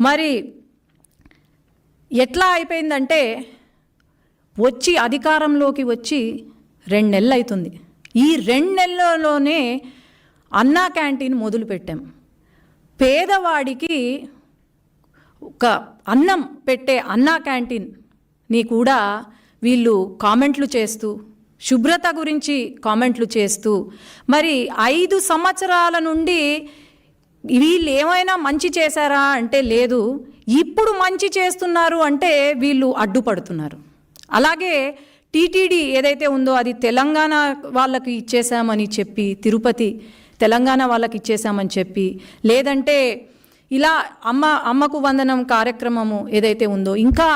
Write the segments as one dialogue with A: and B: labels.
A: మరి ఎట్లా అయిపోయిందంటే వచ్చి అధికారంలోకి వచ్చి రెండు నెలలు అవుతుంది ఈ రెండు నెలల్లోనే అన్నా క్యాంటీన్ మొదలుపెట్టాం. పేదవాడికి ఒక అన్నం పెట్టే అన్నా క్యాంటీన్ని కూడా వీళ్ళు కామెంట్లు చేస్తూ శుభ్రత గురించి కామెంట్లు చేస్తూ మరి ఐదు సంవత్సరాల నుండి వీళ్ళు ఏమైనా మంచి చేశారా అంటే లేదు. ఇప్పుడు మంచి చేస్తున్నారు అంటే వీళ్ళు అడ్డుపడుతున్నారు. అలాగే టీటీడీ ఏదైతే ఉందో అది తెలంగాణ వాళ్ళకి ఇచ్చేసామని చెప్పి తిరుపతి తెలంగాణ వాళ్ళకి ఇచ్చేసామని చెప్పి లేదంటే ఇలా అమ్మ అమ్మకు వందనం కార్యక్రమము ఏదైతే ఉందో ఇంకా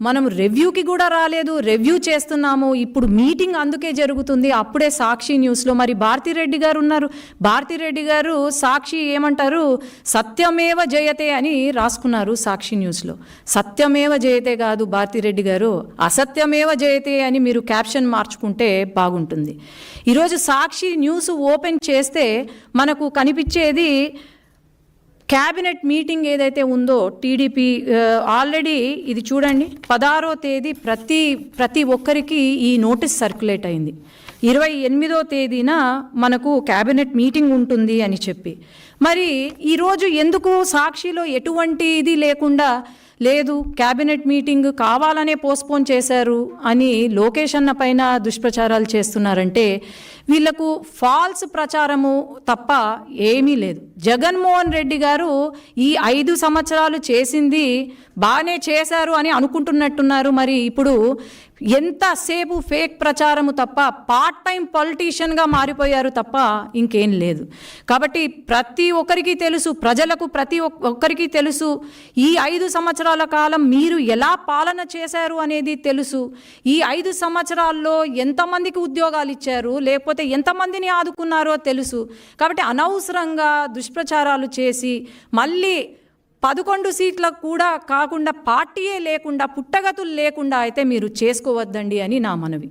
A: మనం రివ్యూకి కూడా రాలేదు రివ్యూ చేస్తున్నాము. ఇప్పుడు మీటింగ్ అందుకే జరుగుతుంది. అప్పుడే సాక్షి న్యూస్లో మరి భారతిరెడ్డి గారు ఉన్నారు. భారతిరెడ్డి గారు సాక్షి ఏమంటారు? సత్యమేవ జయతే అని రాసుకున్నారు సాక్షి న్యూస్లో సత్యమేవ జయతే కాదు భారతిరెడ్డి గారు. అసత్యమేవ జయతే అని మీరు క్యాప్షన్ మార్చుకుంటే బాగుంటుంది. ఈరోజు సాక్షి న్యూస్ ఓపెన్ చేస్తే మనకు కనిపించేది క్యాబినెట్ మీటింగ్ ఏదైతే ఉందో టీడీపీ ఆల్రెడీ ఇది చూడండి పదహారో తేదీ ప్రతి ప్రతి ఒక్కరికి ఈ నోటీస్ సర్క్యులేట్ అయింది. ఇరవై ఎనిమిదో తేదీన మనకు క్యాబినెట్ మీటింగ్ ఉంటుంది అని చెప్పి. మరి ఈరోజు ఎందుకు సాక్షిలో ఎటువంటి ఇది లేకుండా లేదు క్యాబినెట్ మీటింగ్ కావాలనే పోస్ట్పోన్ చేశారు అని లోకేష్ అన్న పైన దుష్ప్రచారాలు చేస్తున్నారంటే వీళ్ళకు ఫాల్స్ ప్రచారము తప్ప ఏమీ లేదు. జగన్మోహన్ రెడ్డి గారు ఈ ఐదు సంవత్సరాలు చేసింది బాగానే చేశారు అని అనుకుంటున్నట్టున్నారు. మరి ఇప్పుడు ఎంతసేపు ఫేక్ ప్రచారము తప్ప పార్ట్ టైం పొలిటీషియన్గా మారిపోయారు తప్ప ఇంకేం లేదు. కాబట్టి ప్రతి ఒక్కరికి తెలుసు ప్రజలకు ప్రతి ఒక్కరికి తెలుసు ఈ ఐదు సంవత్సరాల కాలం మీరు ఎలా పాలన చేశారు అనేది తెలుసు. ఈ ఐదు సంవత్సరాల్లో ఎంతమందికి ఉద్యోగాలు ఇచ్చారు లేకపోతే ఎంతమందిని ఆదుకున్నారో తెలుసు. కాబట్టి అనవసరంగా దుష్ప్రచారాలు చేసి మళ్ళీ పదకొండు సీట్లకు కూడా కాకుండా పార్టీయే లేకుండా పుట్టగతులు లేకుండా అయితే మీరు చేసుకోవద్దండి అని నా మనవి.